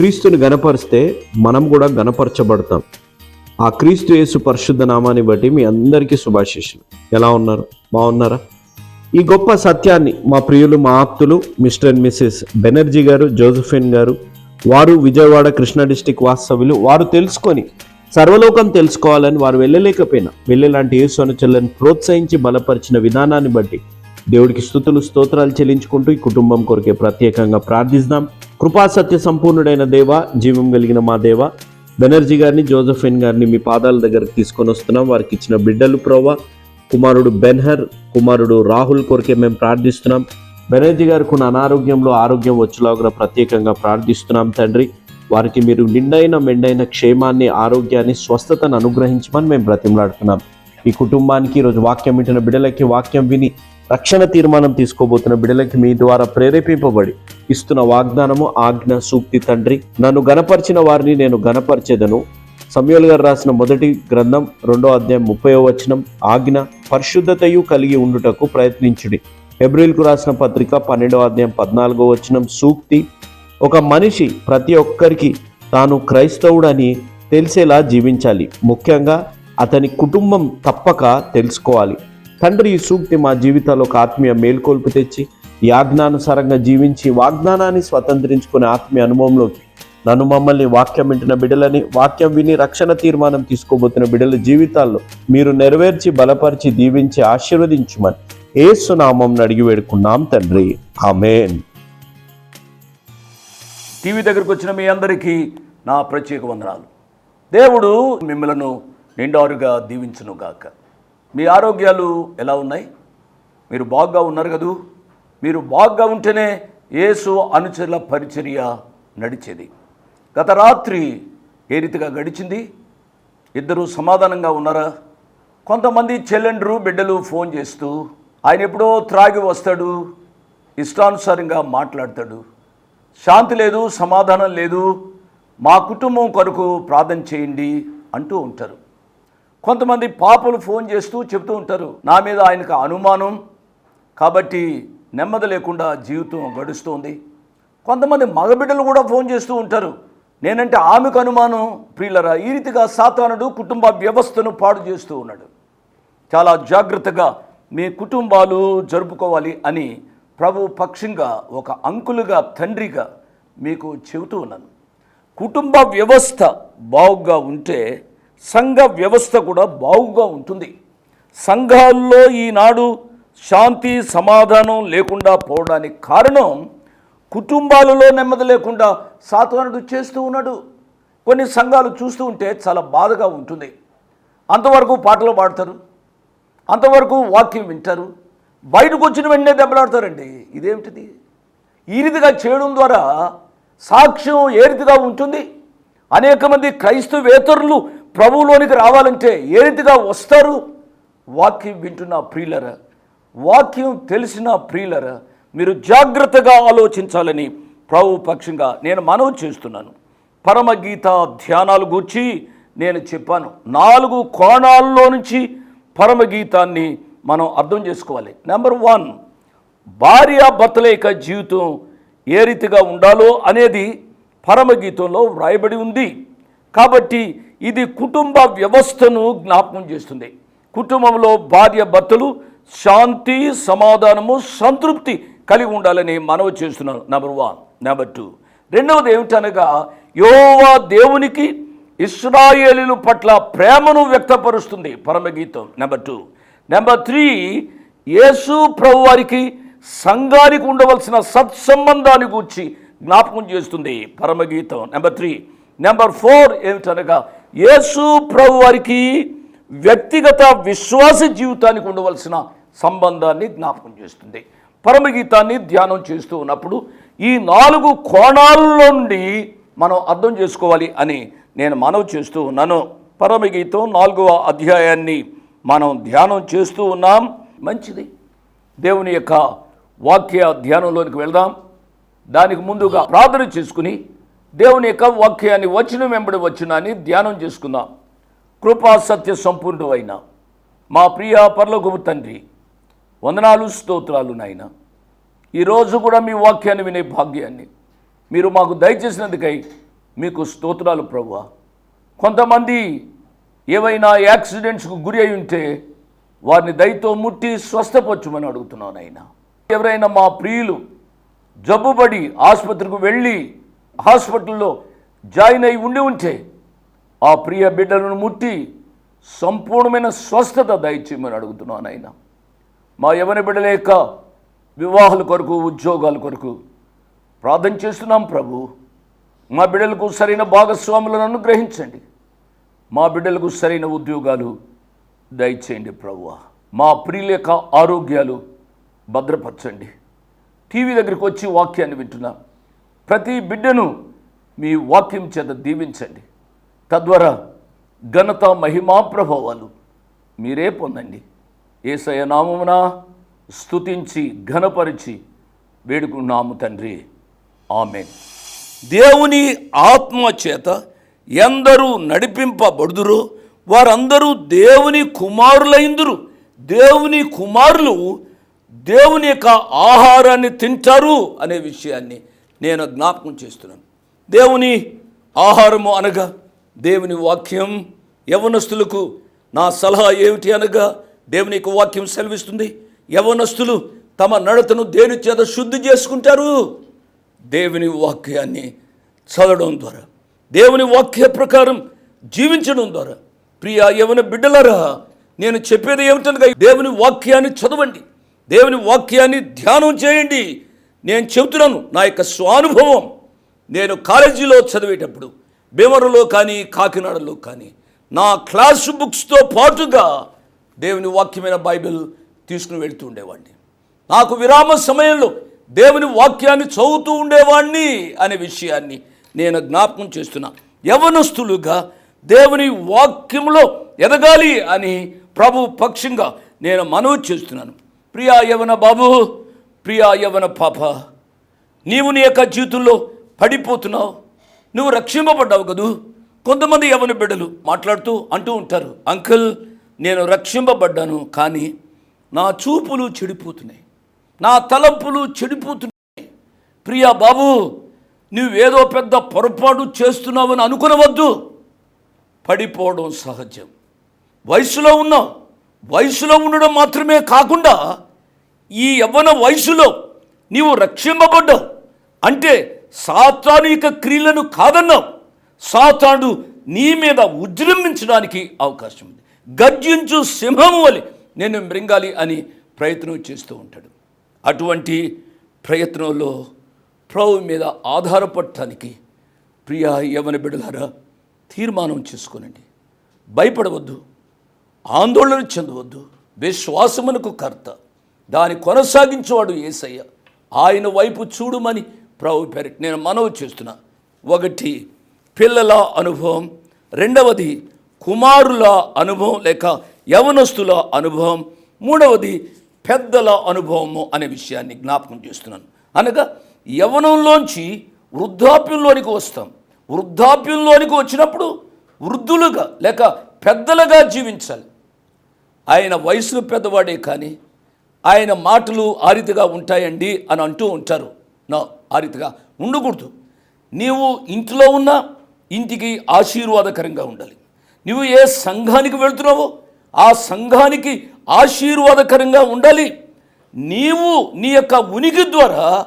క్రీస్తుని గనపరిస్తే మనం కూడా గనపరచబడతాం. ఆ క్రీస్తు యేసు పరిశుద్ధ నామాన్ని బట్టి మీ అందరికీ శుభాశిష్యులు ఎలా ఉన్నారు? బాగున్నారా? ఈ గొప్ప సత్యాన్ని మా ప్రియులు మా ఆప్తులు మిస్టర్ అండ్ మిస్సెస్ బెనర్జీ గారు జోసఫిన్ గారు వారు విజయవాడ కృష్ణా డిస్టిక్ వాస్తవ్యులు వారు తెలుసుకొని సర్వలోకం తెలుసుకోవాలని వారు వెళ్ళలేకపోయినా వెళ్ళేలాంటి యేసు అనుచరులను ప్రోత్సహించి బలపరిచిన విధానాన్ని బట్టి దేవుడికి స్థుతులు స్తోత్రాలు చెల్లించుకుంటూ ఈ కుటుంబం కొరకే ప్రత్యేకంగా ప్రార్థిస్తాం. కృపా సత్య సంపూర్ణుడైన దేవ జీవం కలిగిన మా దేవ. బెనర్జీ గారిని జోసఫిన్ గారిని మీ పాదాల దగ్గరకు తీసుకొని వస్తున్నాం. వారికి ఇచ్చిన బిడ్డలు ప్రోవా కుమారుడు బెన్హర్ కుమారుడు రాహుల్ కొరకే మేము ప్రార్థిస్తున్నాం. బెనర్జీ గారికి ఉన్న అనారోగ్యంలో ఆరోగ్యం వచ్చేలాగా ప్రత్యేకంగా ప్రార్థిస్తున్నాం తండ్రి. వారికి మీరు నిండైన మెండైన క్షేమాన్ని ఆరోగ్యాన్ని స్వస్థతను అనుగ్రహించమని మేము బ్రతిమలాడుతున్నాం. ఈ కుటుంబానికి ఈరోజు వాక్యం వింటున్న బిడ్డలకి వాక్యం విని రక్షణ తీర్మానం తీసుకోబోతున్న బిడ్డలకి మీ ద్వారా ప్రేరేపింపబడి ఇస్తున్న వాగ్దానము ఆజ్ఞ సూక్తి తండ్రి. నన్ను గనపరిచిన వారిని నేను గనపరిచేదను సమయోల్ గారు రాసిన మొదటి గ్రంథం రెండో అధ్యాయం ముప్పై వచనం ఆజ్ఞ పరిశుద్ధతయు కలిగి ఉండుటకు ప్రయత్నించుడి. ఎబ్రిల్కు రాసిన పత్రిక పన్నెండో అధ్యాయం పద్నాలుగో వచనం సూక్తి. ఒక మనిషి ప్రతి ఒక్కరికి తాను క్రైస్తవుడని తెలిసేలా జీవించాలి. ముఖ్యంగా అతని కుటుంబం తప్పక తెలుసుకోవాలి. తండ్రి ఈ సూక్తి మా జీవితాల్లో ఒక ఆత్మీయ మేల్కొల్పు తెచ్చి యాజ్ఞానుసారంగా జీవించి వాగ్దానాన్ని స్వతంత్రించుకునే ఆత్మీయ అనుభవంలోకి నన్ను మమ్మల్ని వాక్యం వింటున్న బిడ్డలని వాక్యం విని రక్షణ తీర్మానం తీసుకోబోతున్న బిడ్డల జీవితాల్లో మీరు నెరవేర్చి బలపరిచి దీవించి ఆశీర్వదించుమని ఏసునామం అడిగి వేడుకున్నాం తండ్రి. ఆమెన్. టీవీ దగ్గరకు వచ్చిన మీ అందరికీ నా ప్రత్యేక వందనాలు. దేవుడు మిమ్మలను నిండారుగా దీవించునుగాక. మీ ఆరోగ్యాలు ఎలా ఉన్నాయి? మీరు బాగా ఉన్నారు కదూ? మీరు బాగా ఉంటేనే యేసు అనుచరుల పరిచర్య నడిచేది. గత రాత్రి ఏ రీతిగా గడిచింది? ఇద్దరు సమాధానంగా ఉన్నారా? కొంతమంది చెల్లెండ్రు బిడ్డలు ఫోన్ చేస్తూ ఆయన ఎప్పుడో త్రాగి వస్తాడు ఇష్టానుసారంగా మాట్లాడతాడు. శాంతి లేదు సమాధానం లేదు మా కుటుంబం కొరకు ప్రార్థన చేయండి అంటూ ఉంటారు. కొంతమంది పాపలు ఫోన్ చేస్తూ చెబుతూ ఉంటారు నా మీద ఆయనకు అనుమానం కాబట్టి నెమ్మది లేకుండా జీవితం గడుస్తుంది. కొంతమంది మగబిడ్డలు కూడా ఫోన్ చేస్తూ ఉంటారు నేనంటే ఆమెకు అనుమానం ప్రియులరా ఈ రీతిగా సాతానుడు కుటుంబ వ్యవస్థను పాడు చేస్తూ ఉన్నాడు. చాలా జాగ్రత్తగా మీ కుటుంబాలు జరుపుకోవాలి అని ప్రభు పక్షంగా ఒక అంకులుగా తండ్రిగా మీకు చెబుతూ ఉన్నాను. కుటుంబ వ్యవస్థ బాగుగా ఉంటే సంఘ వ్యవస్థ కూడా బాగుగా ఉంటుంది. సంఘాల్లో ఈనాడు శాంతి సమాధానం లేకుండా పోవడానికి కారణం కుటుంబాలలో నెమ్మది లేకుండా సాత్వనుడు చేస్తూ ఉన్నాడు. కొన్ని సంఘాలు చూస్తూ ఉంటే చాలా బాధగా ఉంటుంది. అంతవరకు పాటలు పాడతారు. అంతవరకు వాక్యం వింటారు. బయటకు వచ్చిన వెంటనే దెబ్బలాడతారండి. ఇదేమిటిది? ఈ రీతిగా చేయడం ద్వారా సాక్ష్యం ఏ రీతిగా ఉంటుంది? అనేక మంది క్రైస్తవేతరులు ప్రభువులోనికి రావాలంటే ఏ రీతిగా వస్తారు? వాక్యం వింటున్న ప్రియులర వాక్యం తెలిసిన ప్రియులర మీరు జాగ్రత్తగా ఆలోచించాలని ప్రభు పక్షంగా నేను మనవి చేస్తున్నాను. పరమగీత ధ్యానాలు గూర్చి నేను చెప్పాను. నాలుగు కోణాల్లో నుంచి పరమగీతాన్ని మనం అర్థం చేసుకోవాలి. నెంబర్ వన్ భార్య భర్తల యొక్క జీవితం ఏ రీతిగా ఉండాలో అనేది పరమగీతంలో వ్రాయబడి ఉంది. కాబట్టి ఇది కుటుంబ వ్యవస్థను జ్ఞాపకం చేస్తుంది. కుటుంబంలో భార్య భర్తలు శాంతి సమాధానము సంతృప్తి కలిగి ఉండాలని మనవి చేస్తున్నాను. నెంబర్ వన్ నెంబర్ టూ రెండవది ఏమిటనగా యోవా దేవునికి ఇస్రాయేలీలు పట్ల ప్రేమను వ్యక్తపరుస్తుంది. Paramageetham. Number two number three Yesu ప్రభు వారికి సంఘానికి ఉండవలసిన సత్సంబంధాన్ని గూర్చి జ్ఞాపకం చేస్తుంది. పరమగీతం. నెంబర్ త్రీ నెంబర్ ఫోర్ ఏమిటనగా యేసు ప్రభు వారికి వ్యక్తిగత విశ్వాస జీవితానికి ఉండవలసిన సంబంధాన్ని జ్ఞాపకం చేస్తుంది. పరమగీతాన్ని ధ్యానం చేస్తూ ఉన్నప్పుడు ఈ నాలుగు కోణాల్లో నుండి మనం అర్థం చేసుకోవాలి అని నేను మనవి చేస్తూ ఉన్నాను. పరమగీతం నాలుగవ అధ్యాయాన్ని మనం ధ్యానం చేస్తూ ఉన్నాం. మంచిది. దేవుని యొక్క వాక్య ధ్యానంలోనికి వెళ్దాం. దానికి ముందుగా ప్రార్థన చేసుకుని దేవుని యొక్క వాక్యాన్ని వచ్చిన వెంబడి వచ్చినాన్ని ధ్యానం చేసుకుందాం. కృపా సత్య సంపూర్ణుడు అయిన మా ప్రియ పర్లోకపు తండ్రి వందనాలు స్తోత్రాలు నాయన. ఈరోజు కూడా మీ వాక్యాన్ని వినే భాగ్యాన్ని మీరు మాకు దయచేసినందుకై మీకు స్తోత్రాలు ప్రభు కొంతమంది ఏవైనా యాక్సిడెంట్స్కు గురి అయి ఉంటే వారిని దయతో ముట్టి స్వస్థపరచమని అడుగుతున్నాను అయినా ఎవరైనా మా ప్రియులు జబ్బుపడి ఆసుపత్రికి వెళ్ళి హాస్పిటల్లో జాయిన్ అయి ఉండి ఉంటే ఆ ప్రియ బిడ్డలను ముట్టి సంపూర్ణమైన స్వస్థత దయచేయమని అడుగుతున్నాను ఆయన. మా యవన బిడ్డల యొక్క వివాహాల కొరకు ఉద్యోగాల కొరకు ప్రార్థన చేస్తున్నాం ప్రభు. మా బిడ్డలకు సరైన భాగస్వాములను అనుగ్రహించండి. మా బిడ్డలకు సరైన ఉద్యోగాలు దయచేయండి ప్రభు. మా ప్రియుల యొక్క ఆరోగ్యాలు భద్రపరచండి. టీవీ దగ్గరికి వచ్చి వాక్యాన్ని వింటున్నాం. ప్రతి బిడ్డను మీ వాక్యం చేత దీవించండి. తద్వారా ఘనత మహిమా ప్రభావాలు మీరే పొందండి. ఏసయ నామమున స్తుతించి ఘనపరిచి వేడుకున్నాము తండ్రి. ఆమె దేవుని ఆత్మ చేత ఎందరూ నడిపింపబడుదురో వారందరూ దేవుని కుమారులైందురు. దేవుని కుమారులు దేవుని యొక్క ఆహారాన్ని తింటారు అనే విషయాన్ని నేను జ్ఞాపకం చేస్తున్నాను. దేవుని ఆహారము అనగా దేవుని వాక్యం యవనస్తులకు నా సలహా ఏమిటి అనగా దేవుని యొక్క వాక్యం సెలవిస్తుంది. యవనస్తులు తమ నడతను దేని చేత శుద్ధి చేసుకుంటారు? దేవుని వాక్యాన్ని చదవడం ద్వారా. దేవుని వాక్య ప్రకారం జీవించడం ద్వారా. ప్రియ యవన బిడ్డలరా నేను చెప్పేది ఏమిటనగా దేవుని వాక్యాన్ని చదవండి. దేవుని వాక్యాన్ని ధ్యానం చేయండి. నేను చెబుతున్నాను నా యొక్క స్వానుభవం. నేను కాలేజీలో చదివేటప్పుడు భీమవరంలో కానీ కాకినాడలో కానీ నా క్లాస్ బుక్స్తో పాటుగా దేవుని వాక్యమైన బైబిల్ తీసుకుని వెళుతూ ఉండేవాడిని. నాకు విరామ సమయంలో దేవుని వాక్యాన్ని చదువుతూ ఉండేవాడిని అనే విషయాన్ని నేను జ్ఞాపకం చేస్తున్నా. యవనస్తులుగా దేవుని వాక్యంలో ఎదగాలి అని ప్రభు పక్షంగా నేను మనవి చేస్తున్నాను. ప్రియా యవన బాబు ప్రియా యవన పాప నీవు నీ యొక్క జీవితంలో పడిపోతున్నావు. నువ్వు రక్షింపబడ్డావు కదూ? కొంతమంది యవన బిడ్డలు మాట్లాడుతూ అంటూ ఉంటారు అంకుల్ నేను రక్షింపబడ్డాను కానీ నా చూపులు చెడిపోతున్నాయి. నా తలంపులు చెడిపోతున్నాయి. ప్రియా బాబు నువ్వేదో పెద్ద పొరపాటు చేస్తున్నావని అనుకునవద్దు. పడిపోవడం సహజం. వయసులో ఉన్నావు. వయసులో ఉండడం మాత్రమే కాకుండా ఈ యవ్వన వయసులో నీవు రక్షింపబడ్డావు. అంటే సాతానిక క్రియలను కాదన్నావు. సాతాడు నీ మీద ఉజృంభించడానికి అవకాశం ఉంది. గర్జించు సింహము వలి నేను మృంగాలి అని ప్రయత్నం చేస్తూ ఉంటాడు. అటువంటి ప్రయత్నంలో ప్రభు మీద ఆధారపడటానికి ప్రియ యవన బిడలారా తీర్మానం చేసుకోనండి. భయపడవద్దు. ఆందోళన చెందవద్దు. విశ్వాసమునకు కర్త. దాని కొనసాగించేవాడు ఏసయ్య. ఆయన వైపు చూడుమని ప్రభు పేరు నేను మనవి చేస్తున్నా. ఒకటి పిల్లల అనుభవం. రెండవది కుమారుల అనుభవం లేక యవనస్తుల అనుభవం. మూడవది పెద్దల అనుభవము అనే విషయాన్ని జ్ఞాపకం చేస్తున్నాను. అనగా యవనంలోంచి వృద్ధాప్యంలోనికి వస్తాం. వృద్ధాప్యంలోనికి వచ్చినప్పుడు వృద్ధులుగా లేక పెద్దలుగా జీవించాలి. ఆయన వయసులో పెద్దవాడే కానీ ఆయన మాటలు ఆ రీతిగా ఉంటాయండి అని అంటూ ఉంటారు. నా ఆ రీతిగా ఉండకూడదు. నీవు ఇంట్లో ఉన్నా ఇంటికి ఆశీర్వాదకరంగా ఉండాలి. నువ్వు ఏ సంఘానికి వెళ్తున్నావో ఆ సంఘానికి ఆశీర్వాదకరంగా ఉండాలి. నీవు నీ యొక్క ఉనికి ద్వారా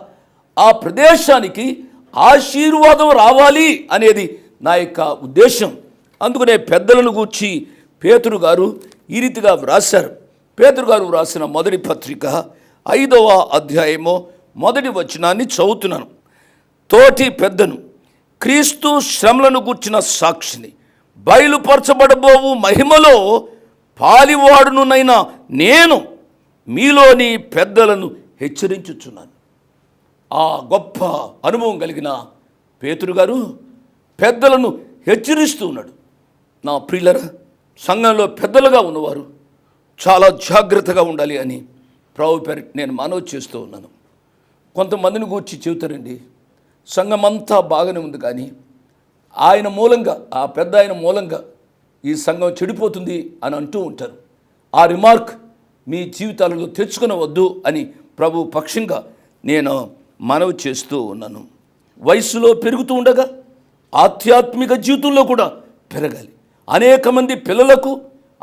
ఆ ప్రదేశానికి ఆశీర్వాదం రావాలి అనేది నా యొక్క ఉద్దేశం. అందుకనే పెద్దలను గూర్చి పేతురు గారు ఈ రీతిగా వ్రాశారు. పేదరు గారు వ్రాసిన మొదటి పత్రిక ఐదవ అధ్యాయము మొదటి వచనాన్ని చదువుతున్నాను. తోటి పెద్దను క్రీస్తు శ్రమలను గూర్చిన సాక్షిని బయలుపరచబడబోవు మహిమలో పాలివాడునునైనా నేను మీలోని పెద్దలను హెచ్చరించుచున్నాను. ఆ గొప్ప అనుభవం కలిగిన పేతురు గారు పెద్దలను హెచ్చరిస్తూ ఉన్నాడు. నా ప్రియులరా సంఘంలో పెద్దలుగా ఉన్నవారు చాలా జాగ్రత్తగా ఉండాలి అని ప్రభు పేరు నేను మనవి చేస్తూ ఉన్నాను. కొంతమందిని గూర్చి చెబుతారండి సంఘం అంతా బాగానే ఉంది కానీ ఆయన మూలంగా ఆ పెద్ద ఆయన మూలంగా ఈ సంఘం చెడిపోతుంది అని అంటూ ఉంటారు. ఆ రిమార్క్ మీ జీవితాలలో తెచ్చుకునవద్దు అని ప్రభు పక్షంగా నేను మనవి చేస్తూ ఉన్నాను. వయసులో పెరుగుతూ ఉండగా ఆధ్యాత్మిక జీవితంలో కూడా పెరగాలి. అనేక మంది పిల్లలకు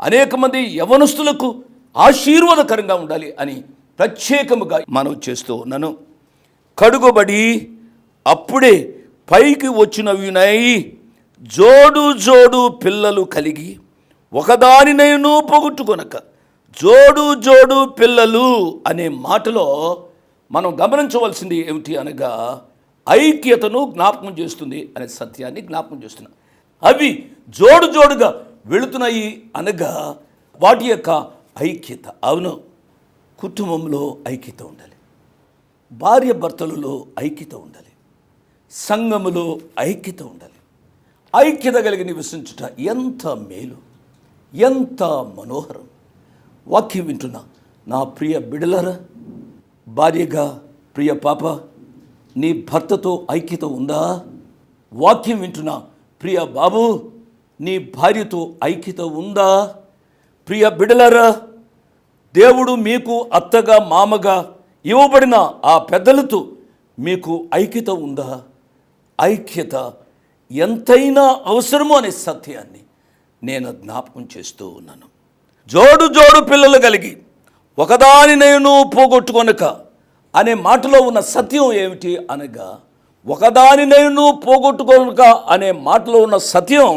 అనేక మంది యవనస్తులకు ఆశీర్వాదకరంగా ఉండాలి అని ప్రత్యేకముగా మనవి చేస్తూ ఉన్నాను. కడుగుబడి అప్పుడే పైకి వచ్చినవినై జోడు జోడు పిల్లలు కలిగి ఒకదానినైనా పొగుట్టుకొనక జోడు జోడు పిల్లలు అనే మాటలో మనం గమనించవలసింది ఏమిటి అనగా ఐక్యతను జ్ఞాపకం చేస్తుంది అనే సత్యాన్ని జ్ఞాపకం చేస్తున్నాం. అవి జోడు జోడుగా వెళుతున్నాయి అనగా వాటి యొక్క ఐక్యత. అవును కుటుంబంలో ఐక్యత ఉండాలి. భార్య భర్తలలో ఐక్యత ఉండాలి. సంఘములో ఐక్యత ఉండాలి. ఐక్యత కలిగి నివసించుట ఎంత మేలు ఎంత మనోహరం. వాక్యం వింటున్నా నా ప్రియ బిడలరా భార్యగా ప్రియ పాప నీ భర్తతో ఐక్యత ఉందా? వాక్యం వింటున్నా ప్రియ బాబు నీ భార్యతో ఐక్యత ఉందా? ప్రియ బిడలరా దేవుడు మీకు అత్తగా మామగా ఇవ్వబడిన ఆ పెద్దలతో మీకు ఐక్యత ఉందా? ఐక్యత ఎంతైనా అవసరమో అనే సత్యాన్ని నేను జ్ఞాపకం చేస్తూ ఉన్నాను. జోడు జోడు పిల్లలు కలిగి ఒకదాని నేను పోగొట్టుకొనక అనే మాటలో ఉన్న సత్యం ఏమిటి అనగా ఒకదాని నేను పోగొట్టుకొనక అనే మాటలో ఉన్న సత్యం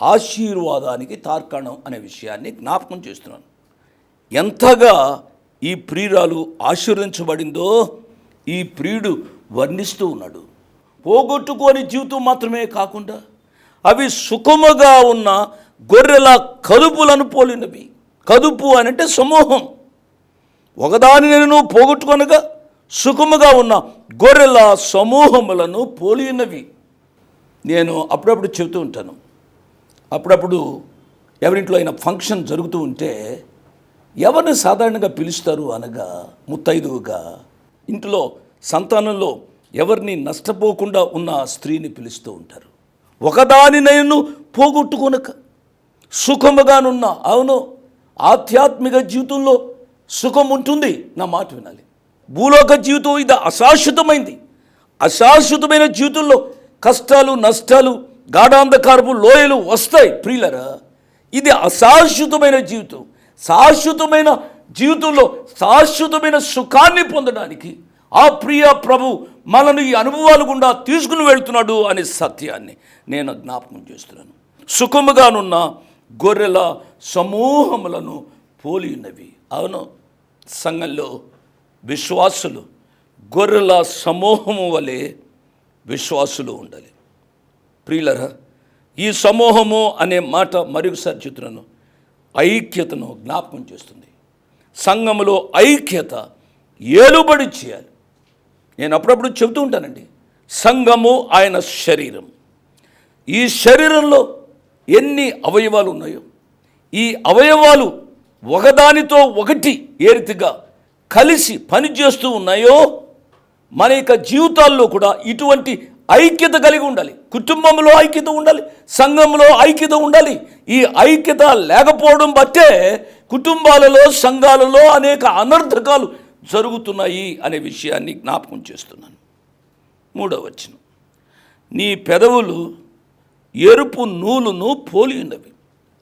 ఆశీర్వాదానికి తార్కాణం అనే విషయాన్ని జ్ఞాపకం చేస్తున్నాను. ఎంతగా ఈ ప్రియురాలు ఆశీర్వదించబడిందో ఈ ప్రియుడు వర్ణిస్తూ ఉన్నాడు. పోగొట్టుకోని జీవితం మాత్రమే కాకుండా అవి సుఖముగా ఉన్న గొర్రెల కదుపులను పోలినవి. కదుపు అని అంటే సమూహం. ఒకదాని నేను పోగొట్టుకొనగా సుఖముగా ఉన్న గొర్రెల సమూహములను పోలినవి. నేను అప్పుడప్పుడు చెబుతూ ఉంటాను. అప్పుడప్పుడు ఎవరింట్లో అయినా ఫంక్షన్ జరుగుతూ ఉంటే ఎవరిని సాధారణంగా పిలుస్తారు అనగా ముత్తైదువుగా? ఇంట్లో సంతానంలో ఎవరిని నష్టపోకుండా ఉన్న స్త్రీని పిలుస్తూ ఉంటారు. ఒకదాని నేను పోగొట్టుకొనక సుఖముగానున్న అవును ఆధ్యాత్మిక జీవితంలో సుఖం ఉంటుంది నా మాట వినాలి. భూలోక జీవితం ఇది అశాశ్వతమైంది. అశాశ్వతమైన జీవితంలో కష్టాలు నష్టాలు గాఢాంధకారపు లోయలు వస్తాయి ప్రియులరా. ఇది అశాశ్వతమైన జీవితం. శాశ్వతమైన జీవితంలో శాశ్వతమైన సుఖాన్ని పొందడానికి ఆ ప్రియ ప్రభు మనను ఈ అనుభవాలు గుండా తీసుకుని వెళ్తున్నాడు అనే సత్యాన్ని నేను జ్ఞాపకం చేస్తున్నాను. సుఖముగానున్న గొర్రెల సమూహములను పోలి ఉన్నవి. అవును సంఘంలో విశ్వాసులు గొర్రెల సమూహము వలె విశ్వాసులు ఉండాలి. ప్రియులరా ఈ సమూహము అనే మాట మరొకసారి చెప్తున్నాను. ఐక్యతను జ్ఞాపకం చేస్తుంది. సంఘములో ఐక్యత ఏలుబడి చేయాలి. నేను అప్పుడప్పుడు చెబుతూ ఉంటానండి సంఘము ఆయన శరీరం. ఈ శరీరంలో ఎన్ని అవయవాలు ఉన్నాయో ఈ అవయవాలు ఒకదానితో ఒకటి ఏ రీతిగా కలిసి పనిచేస్తూ ఉన్నాయో మన యొక్క జీవితాల్లో కూడా ఇటువంటి ఐక్యత కలిగి ఉండాలి. కుటుంబంలో ఐక్యత ఉండాలి. సంఘంలో ఐక్యత ఉండాలి. ఈ ఐక్యత లేకపోవడం బట్టే కుటుంబాలలో సంఘాలలో అనేక అనర్థకాలు జరుగుతున్నాయి అనే విషయాన్ని జ్ఞాపకం చేస్తున్నాను. మూడవ వచనం. నీ పెదవులు ఎరుపు నూలును పోలి ఉన్నవి.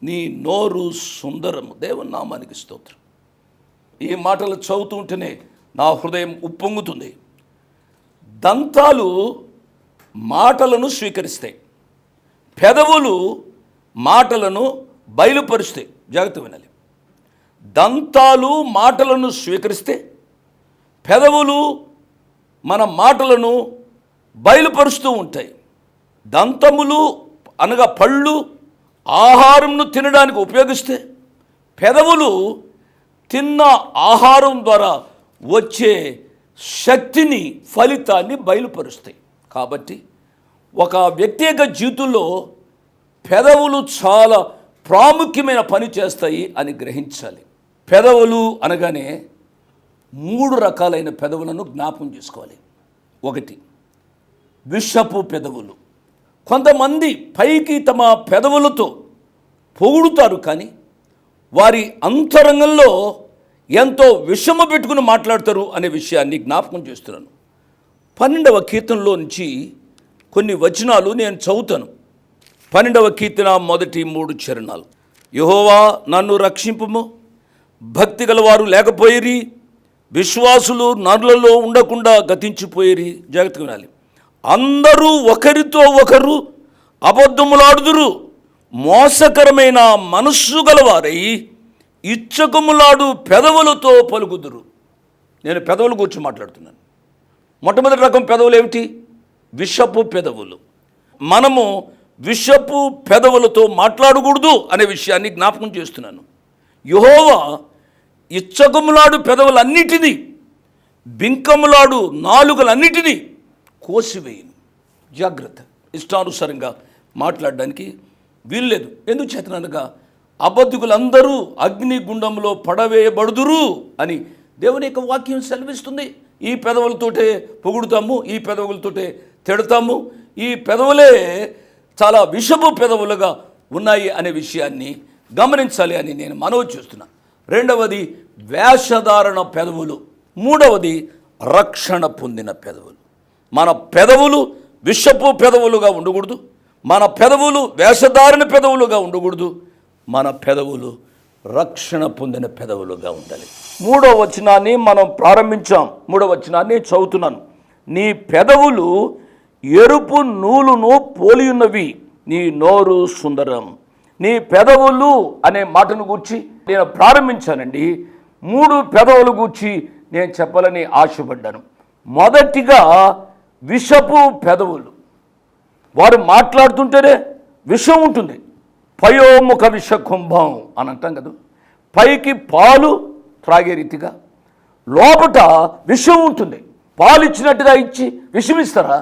నీ నోరు సుందరము. దేవుని నామానికి స్తోత్రం. ఈ మాటలు చదువుతుంటేనే నా హృదయం ఉప్పొంగుతుంది. దంతాలు మాటలను స్వీకరిస్తాయి. పెదవులు మాటలను బయలుపరుస్తాయి. జాగ్రత్త వినాలి. దంతాలు మాటలను స్వీకరిస్తే పెదవులు మన మాటలను బయలుపరుస్తూ ఉంటాయి. దంతములు అనగా పళ్ళు ఆహారంను తినడానికి ఉపయోగిస్తే పెదవులు తిన్న ఆహారం ద్వారా వచ్చే శక్తిని ఫలితాన్ని బయలుపరుస్తాయి. కాబట్టి ఒక వ్యక్తిగత జీవితంలో పెదవులు చాలా ప్రాముఖ్యమైన పని చేస్తాయి అని గ్రహించాలి. పెదవులు అనగానే మూడు రకాలైన పెదవులను జ్ఞాపం చేసుకోవాలి. ఒకటి విషపు పెదవులు. కొంతమంది పైకి తమ పెదవులతో పొగుడుతారు కానీ వారి అంతరంగంలో ఎంతో విషమ పెట్టుకుని మాట్లాడతారు అనే విషయాన్ని జ్ఞాపకం చేస్తున్నాను. పన్నెండవ కీర్తనలో నుంచి కొన్ని వచనాలు నేను చదువుతాను. పన్నెండవ కీర్తన మొదటి మూడు చరణాలు. యహోవా నన్ను రక్షింపుము. భక్తి గలవారు లేకపోయిరి. విశ్వాసులు నరులలో ఉండకుండా గతించిపోయిరి. జాగ్రత్త వినాలి. అందరూ ఒకరితో ఒకరు అబద్ధములాడుదురు. మోసకరమైన మనస్సు గలవారై ఇచ్చకములాడు పెదవులతో పలుకుదురు. నేను పెదవుల గురించి మాట్లాడుతున్నాను. మొట్టమొదటి రకం పెదవులు ఏమిటి? విషపు పెదవులు. మనము విషపు పెదవులతో మాట్లాడకూడదు అనే విషయాన్ని జ్ఞాపకం చేస్తున్నాను. యహోవా ఇచ్చగుములాడు పెదవులన్నిటినీ బింకములాడు నాలుగులన్నిటినీ కోసివేయను. జాగ్రత్త. ఇష్టానుసారంగా మాట్లాడడానికి వీల్లేదు. ఎందుకు చేతననగా అబద్ధుకులందరూ అగ్నిగుండంలో పడవేయబడుదురు అని దేవుని యొక్క వాక్యం సెలవిస్తుంది. ఈ పెదవులతోటే పొగుడుతాము ఈ పెదవులతోటే తిడతాము. ఈ పెదవులే చాలా విషపు పెదవులుగా ఉన్నాయి అనే విషయాన్ని గమనించాలి అని నేను మనవి చేస్తున్నా. రెండవది వేషధారణ పెదవులు. మూడవది రక్షణ పొందిన పెదవులు. మన పెదవులు విషపు పెదవులుగా ఉండకూడదు. మన పెదవులు వేషధారణ పెదవులుగా ఉండకూడదు. మన పెదవులు రక్షణ పొందిన పెదవులుగా ఉండాలి. మూడో వచనాన్ని మనం ప్రారంభించాం. మూడో వచనాన్ని చదువుతున్నాను. నీ పెదవులు ఎరుపు నూలును పోలియున్నవి నీ నోరు సుందరం. నీ పెదవులు అనే మాటను గూర్చి నేను ప్రారంభించానండి. మూడు పెదవులు గూర్చి నేను చెప్పాలని ఆశపడ్డాను. మొదటిగా విషపు పెదవులు. వారు మాట్లాడుతుంటేనే విషం ఉంటుంది. పయోముఖ విష కుంభం అని అంటాం కదా. పైకి పాలు త్రాగే రీతిగా లోపట విషం ఉంటుంది. పాలు ఇచ్చినట్టుగా ఇచ్చి విషమిస్తారా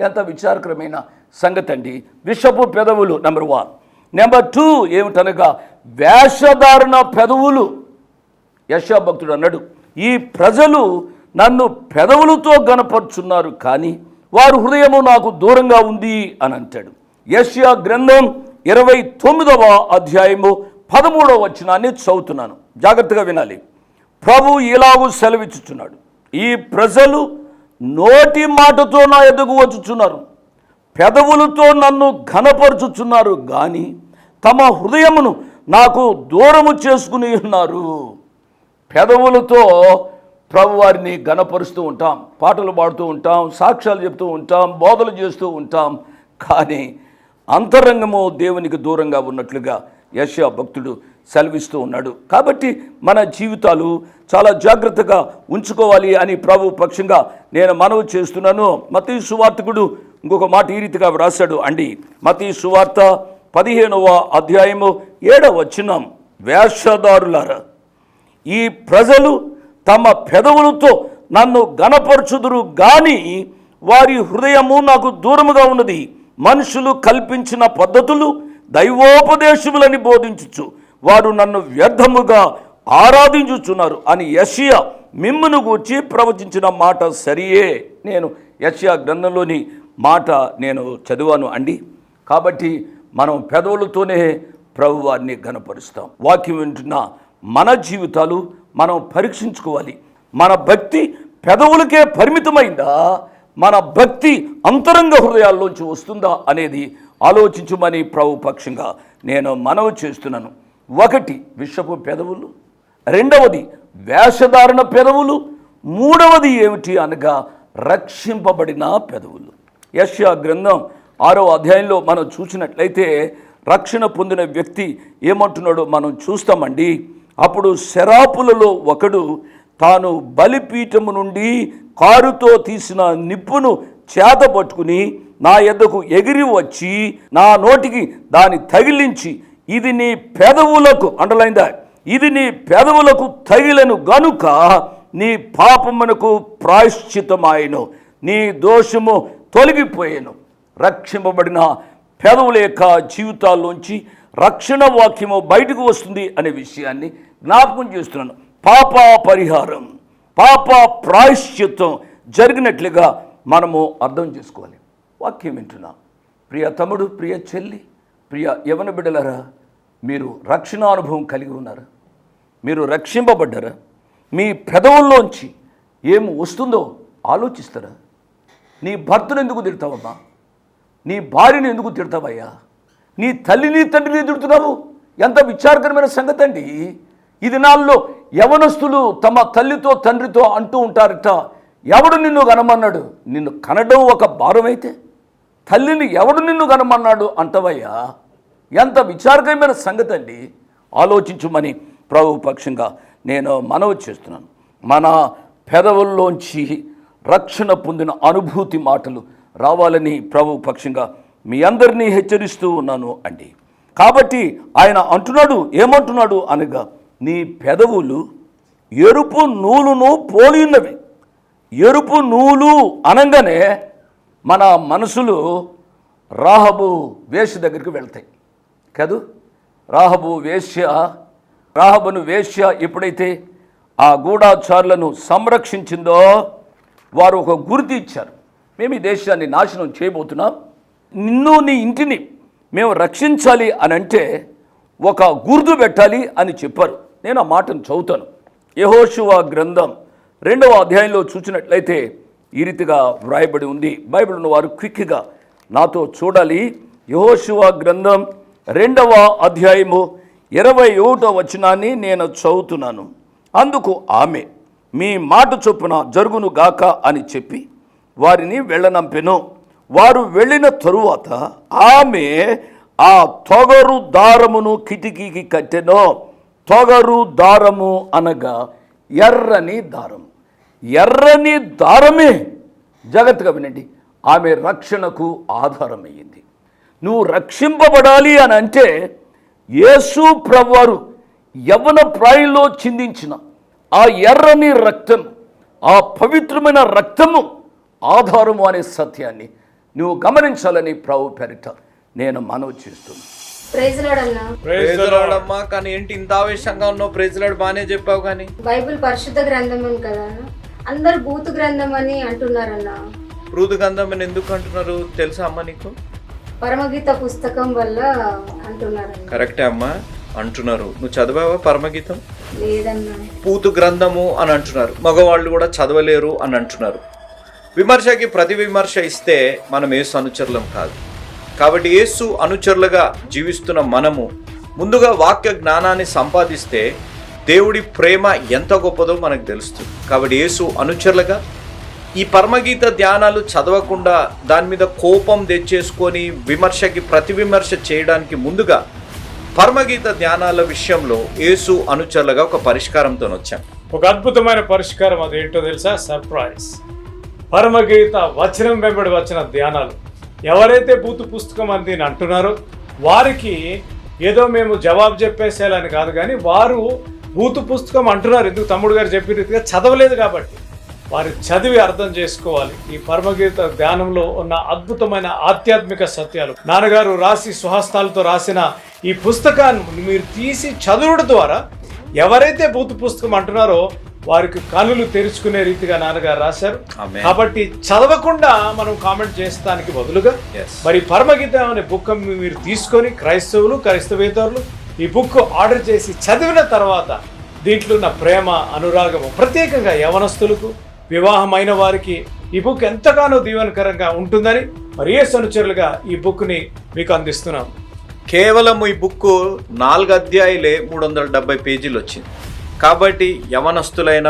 ఎంత విచారకరమైన సంగతి అండి. విషపు పెదవులు నెంబర్ వన్ నెంబర్ టూ ఏమిటనగా వేషధారణ పెదవులు. యశా భక్తుడు అన్నాడు ఈ ప్రజలు నన్ను పెదవులతో గనపరుచున్నారు కానీ వారు హృదయము నాకు దూరంగా ఉంది అని అంటాడు. యష్యా గ్రంథం ఇరవై తొమ్మిదవ అధ్యాయము పదమూడవ వచనాన్ని చదువుతున్నాను. జాగ్రత్తగా వినాలి. ప్రభు ఇలాగూ సెలవిచ్చుచున్నాడు. ఈ ప్రజలు నోటి మాటతో నా ఎదుగు వచ్చుచున్నారు. పెదవులతో నన్ను ఘనపరుచుచున్నారు. కానీ తమ హృదయమును నాకు దూరము చేసుకుని ఉన్నారు. పెదవులతో ప్రభువారిని ఘనపరుస్తూ ఉంటాం. పాటలు పాడుతూ ఉంటాం. సాక్ష్యాలు చెప్తూ ఉంటాం. బోధలు చేస్తూ ఉంటాం. కానీ అంతరంగము దేవునికి దూరంగా ఉన్నట్లుగా యశా భక్తుడు సెలవిస్తూ ఉన్నాడు. కాబట్టి మన జీవితాలు చాలా జాగ్రత్తగా ఉంచుకోవాలి అని ప్రభు పక్షంగా నేను మనవి చేస్తున్నాను. మతీ సువార్తకుడు ఇంకొక మాట ఈ రీతిగా వ్రాశాడు అండి. మతీ సువార్త పదిహేనవ అధ్యాయము ఏడవ వచ్చినాం వేషధారులారా ఈ ప్రజలు తమ పెదవులతో నన్ను గణపరచుదురు కానీ వారి హృదయము నాకు దూరముగా ఉన్నది. మనుషులు కల్పించిన పద్ధతులు దైవోపదేశములని బోధించుచు. వారు నన్ను వ్యర్థముగా ఆరాధించుచున్నారు అని యషియా మిమ్మును గూర్చి ప్రవచించిన మాట సరియే. నేను యషియా గ్రంథంలోని మాట నేను చదివాను అండి. కాబట్టి మనం పెదవులతోనే ప్రభువారిని గనపరుస్తాం వాక్యం వింటున్న మన జీవితాలు మనం పరీక్షించుకోవాలి. మన భక్తి పెదవులకే పరిమితమైందా? మన భక్తి అంతరంగ హృదయాల్లోంచి వస్తుందా అనేది ఆలోచించమని ప్రభుపక్షంగా నేను మనవి చేస్తున్నాను. ఒకటి విషపు పెదవులు రెండవది వేషధారణ పెదవులు మూడవది ఏమిటి అనగా రక్షింపబడిన పెదవులు. యశ్యా గ్రంథం ఆరో అధ్యాయంలో మనం చూసినట్లయితే రక్షణ పొందిన వ్యక్తి ఏమంటున్నాడో మనం చూస్తామండి. అప్పుడు శరాపులలో ఒకడు తాను బలిపీఠము నుండి కారుతో తీసిన నిప్పును చేత పట్టుకుని నా ఎద్దకు ఎగిరి వచ్చి నా నోటికి దాన్ని తగిలించి ఇది నీ పెదవులకు అండలైందా ఇది నీ పెదవులకు తగిలను గనుక నీ పాపమునకు ప్రాయశ్చితమాయను నీ దోషము తొలగిపోయాను. రక్షింపబడిన పెదవుల యొక్క జీవితాల్లోంచి రక్షణ వాక్యము బయటకు వస్తుంది అనే విషయాన్ని జ్ఞాపకం చేస్తున్నాను. పాప పరిహారం పాప ప్రాయశ్చిత్తం జరిగినట్లుగా మనము అర్థం చేసుకోవాలి. వాక్యం వింటున్నాం. ప్రియ తమ్ముడు ప్రియ చెల్లి ప్రియ యవన బిడ్డలరా మీరు రక్షణ అనుభవం కలిగి ఉన్నారా? మీరు రక్షింపబడ్డారా? మీ పెదవుల్లోంచి ఏం వస్తుందో ఆలోచిస్తారా? నీ భర్తను ఎందుకు తిడతావమ్మా? నీ భార్యను ఎందుకు తిడతావయ్యా? నీ తల్లిని తండ్రిని తిడుతున్నావు ఎంత విచారకరమైన సంగతి అండి ఈ దినాల్లో యవనస్తులు తమ తల్లితో తండ్రితో అంటూ ఉంటారట ఎవడు నిన్ను కనమన్నాడు? నిన్ను కనడం ఒక భారమైతే? తల్లిని ఎవడు నిన్ను కనమన్నాడు అంటవయ్యా? ఎంత విచారకరమైన సంగతి అండి ఆలోచించుమని ప్రభు పక్షంగా నేను మనవి చేస్తున్నాను. మన పెదవుల్లోంచి రక్షణ పొందిన అనుభూతి మాటలు రావాలని ప్రభు పక్షంగా మీ అందరినీ హెచ్చరిస్తూ ఉన్నాను అండి. కాబట్టి ఆయన అంటున్నాడు ఏమంటున్నాడు అనగా నీ పెదవులు ఎరుపు నూలును పోలి ఉన్నవి. ఎరుపు నూలు అనగానే మన మనసులు రాహబు వేష దగ్గరికి వెళ్తాయి. కాదు రాహబు వేశ్య రాహబును వేశ్య ఎప్పుడైతే ఆ గూఢాచారులను సంరక్షించిందో వారు ఒక గుర్తి ఇచ్చారు. మేము ఈ దేశాన్ని నాశనం చేయబోతున్నాం. నిన్ను నీ ఇంటిని మేము రక్షించాలి అని అంటే ఒక గుర్దు పెట్టాలి అని చెప్పారు. నేను ఆ మాటను చదువుతాను. యహోశువ గ్రంథం రెండవ అధ్యాయంలో చూసినట్లయితే ఈ రీతిగా వ్రాయబడి ఉంది. బైబిల్ ఉన్న వారు క్విక్గా నాతో చూడాలి. యహోశివ గ్రంథం రెండవ అధ్యాయము ఇరవై ఒకటో వచనాన్ని నేను చదువుతున్నాను. అందుకు ఆమె మీ మాట చొప్పున జరుగును గాక అని చెప్పి వారిని వెళ్ళనంపెను. వారు వెళ్ళిన తరువాత ఆమె ఆ తొగరు దారమును కిటికీకి కట్టెనో తొగరు దారము అనగా ఎర్రని దారం ఎర్రని దారమే జాగ్రత్తగా వినండి. ఆమె రక్షణకు ఆధారమయ్యింది. నువ్వు రక్షింపబడాలి అని అంటే యేసు ప్రభువారు యవన ప్రాయంలో చిందించిన ఆ ఎర్రని రక్తం ఆ పవిత్రమైన రక్తము ఆధారము అనే సత్యాన్ని నువ్వు గమనించాలని ప్రభు పెరిటారు నేను మనవి చేస్తున్నాను ప్రైజ్ లార్డ్ అన్న. ప్రైజ్ లార్డ్ అమ్మా కానీ ఏంటి ఇంత ఆవేశంగా ఉన్నావు? ప్రైజ్ లార్డ్ బాగానే చెప్పావు కానీ. బైబిల్ పరిశుద్ధ గ్రంథం అని కదా? అందరు బూతు గ్రంథం అని అంటున్నారన్న. మృదు గంధం అని ఎందుకు అంటున్నారు? తెలుసా అమ్మా నీకు? పరమగీత పుస్తకం వల్ల అంటున్నారన్న. కరెక్టే అమ్మా అంటున్నారు. నువ్వు చదివావా పరమగీతం? లేదన్నా. పూతు గ్రంథము అని అంటున్నారు. మగవాళ్ళు కూడా చదవలేరు అని అంటున్నారు. విమర్శకి ప్రతి విమర్శ ఇస్తే మనం యేసు అనుచరులం కాదు. కాబట్టి యేసు అనుచరులుగా జీవిస్తున్న మనము ముందుగా వాక్య జ్ఞానాన్ని సంపాదిస్తే దేవుడి ప్రేమ ఎంత గొప్పదో మనకు తెలుస్తుంది. కాబట్టి యేసు అనుచరులుగా ఈ పరమగీత ధ్యానాలు చదవకుండా దాని మీద కోపం తెచ్చేసుకొని విమర్శకి ప్రతి విమర్శ చేయడానికి ముందుగా పరమగీత ధ్యానాల విషయంలో యేసు అనుచరులుగా ఒక పరిష్కారంతో వచ్చాం. ఒక అద్భుతమైన పరిష్కారం అదేంటో తెలుసా? సర్ప్రైజ్ పరమగీత వచనం వెంబడి వచ్చిన ధ్యానాలు. ఎవరైతే బూతు పుస్తకం అని దీన్ని అంటున్నారో వారికి ఏదో మేము జవాబు చెప్పేసేయాలని కాదు కానీ వారు బూతు పుస్తకం అంటున్నారు. ఎందుకు తమ్ముడు గారు చెప్పిన రీతిగా చదవలేదు కాబట్టి. వారు చదివి అర్థం చేసుకోవాలి. ఈ పరమగీత ధ్యానంలో ఉన్న అద్భుతమైన ఆధ్యాత్మిక సత్యాలు. నాన్నగారు రాసి సుహస్తాలతో రాసిన ఈ పుస్తకాన్ని మీరు తీసి చదువుడు ద్వారా ఎవరైతే బూతు పుస్తకం అంటున్నారో వారికి కనులు తెరుచుకునే రీతిగా నాన్నగారు రాశారు. కాబట్టి చదవకుండా మనం కామెంట్ చేస్తానికి బదులుగా. మరి పరమగీత అనే బుక్ మీరు తీసుకొని క్రైస్తవులు క్రైస్తవేతరులు ఈ బుక్ ఆర్డర్ చేసి చదివిన తర్వాత దీంట్లో ఉన్న ప్రేమ అనురాగము ప్రత్యేకంగా యవనస్తులకు వివాహమైన వారికి ఈ బుక్ ఎంతగానో దీవెనకరంగా ఉంటుందని మరి ఏ అనుచరులుగా ఈ బుక్ని మీకు అందిస్తున్నాం కేవలం ఈ బుక్ నాలుగు అధ్యాయులే మూడు వందల డెబ్బై పేజీలు వచ్చింది కాబట్టి యవనస్తులైన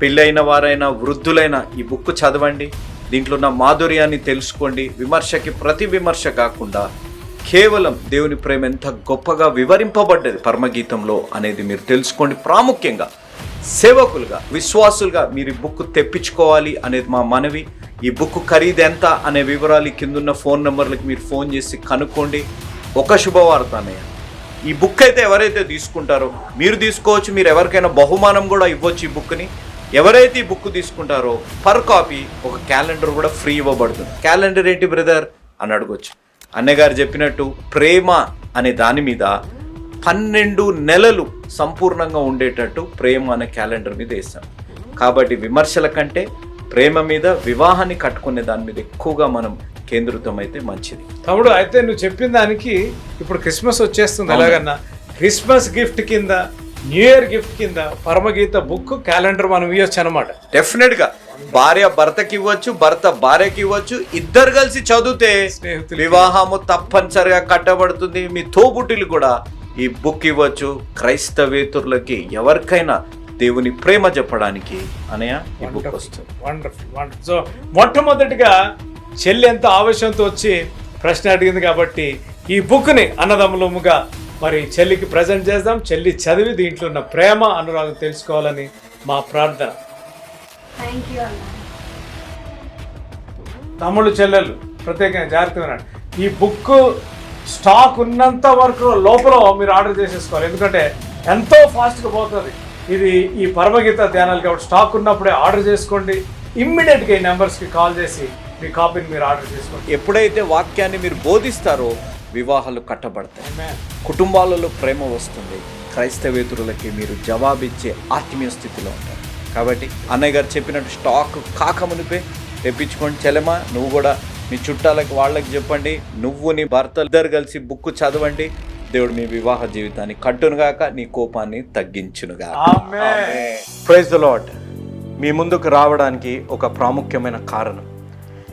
పెళ్ళైన వారైనా వృద్ధులైన ఈ బుక్ చదవండి. దీంట్లో ఉన్న మాధుర్యాన్ని తెలుసుకోండి. విమర్శకి ప్రతి విమర్శ కాకుండా కేవలం దేవుని ప్రేమ ఎంత గొప్పగా వివరింపబడ్డది పరమగీతంలో అనేది మీరు తెలుసుకోండి. ప్రాముఖ్యంగా సేవకులుగా విశ్వాసులుగా మీరు ఈ బుక్ తెప్పించుకోవాలి అనేది మా మనవి. ఈ బుక్ ఖరీదు ఎంత అనే వివరాలు కిందున్న ఫోన్ నెంబర్లకు మీరు ఫోన్ చేసి కనుక్కోండి. ఒక శుభవార్త అన్నయ్య. ఈ బుక్ అయితే ఎవరైతే తీసుకుంటారో మీరు తీసుకోవచ్చు మీరు ఎవరికైనా బహుమానం కూడా ఇవ్వచ్చు ఈ బుక్ని. ఎవరైతే ఈ బుక్ తీసుకుంటారో పర్ కాపీ ఒక క్యాలెండర్ కూడా ఫ్రీ ఇవ్వబడుతుంది. క్యాలెండర్ ఏంటి బ్రదర్? అని అడగొచ్చు. అన్నగారు చెప్పినట్టు ప్రేమ అనే దాని మీద పన్నెండు నెలలు సంపూర్ణంగా ఉండేటట్టు ప్రేమ అనే క్యాలెండర్ మీద వేసాం కాబట్టి విమర్శల కంటే ప్రేమ మీద వివాహాన్ని కట్టుకునే దాని మీద ఎక్కువగా మనం కేంద్రితం అయితే మంచిది. తమ్ముడు అయితే నువ్వు చెప్పిన దానికి ఇప్పుడు క్రిస్మస్ వచ్చేస్తుంది. ఎలాగన్నా క్రిస్మస్ గిఫ్ట్ కింద న్యూ ఇయర్ గిఫ్ట్ కింద పరమగీత బుక్ క్యాలెండర్ మనం ఇవ్వచ్చు అనమాట డెఫినెట్గా భార్య భర్తకి ఇవ్వచ్చు భర్త భార్యకి ఇవ్వచ్చు ఇద్దరు కలిసి చదివితే. వివాహము తప్పనిసరిగా కట్టబడుతుంది. మీ తోబుట్టులు కూడా ఈ బుక్ ఇవ్వచ్చు. క్రైస్తవేతుర్లకి ఎవరికైనా దేవుని ప్రేమ చెప్పడానికి. అనయ ఈ బుక్ వస్తుంది. వండర్ఫుల్ వండర్ఫుల్ సో మొట్టమొదటిగా చెల్లి ఎంత ఆవేశంతో వచ్చి ప్రశ్న అడిగింది కాబట్టి ఈ బుక్ని అన్నదమ్ములముగా మరి చెల్లికి ప్రజెంట్ చేద్దాం. చెల్లి చదివి దీంట్లో ఉన్న ప్రేమ అనురాగం తెలుసుకోవాలని మా ప్రార్థన. తమ్ముళ్ళు చెల్లెళ్ళు ప్రత్యేకంగా జాగ్రత్తగా వినండి. ఈ బుక్ స్టాక్ ఉన్నంత వరకు లోపల మీరు ఆర్డర్ చేసేసుకోవాలి. ఎందుకంటే ఎంతో ఫాస్ట్గా పోతుంది. ఇది ఈ పరమగీత ధ్యానాలు కాబట్టి స్టాక్ ఉన్నప్పుడే ఆర్డర్ చేసుకోండి. ఇమ్మీడియట్గా ఈ నెంబర్స్కి కాల్ చేసి మీ కాపీని మీరు ఆర్డర్ చేసుకోండి. ఎప్పుడైతే వాక్యాన్ని మీరు బోధిస్తారో వివాహాలు కట్టబడతాయి. కుటుంబాలలో ప్రేమ వస్తుంది. క్రైస్తవేతురులకి మీరు జవాబిచ్చే ఆత్మీయ స్థితిలో ఉంటారు. కాబట్టి అన్నయ్య గారు చెప్పినట్టు స్టాక్ కాకమునిపే తెప్పించుకోండి చెలమా నువ్వు కూడా మీ చుట్టాలకి వాళ్ళకి చెప్పండి. నువ్వు నీ భర్త ఇద్దరు కలిసి బుక్ చదవండి. దేవుడు మీ వివాహ జీవితాన్ని కట్టునుగాక నీ కోపాన్ని తగ్గించునుగాక. Amen. ప్రైజ్ ద లాడ్ మీ ముందుకు రావడానికి ఒక ప్రాముఖ్యమైన కారణం.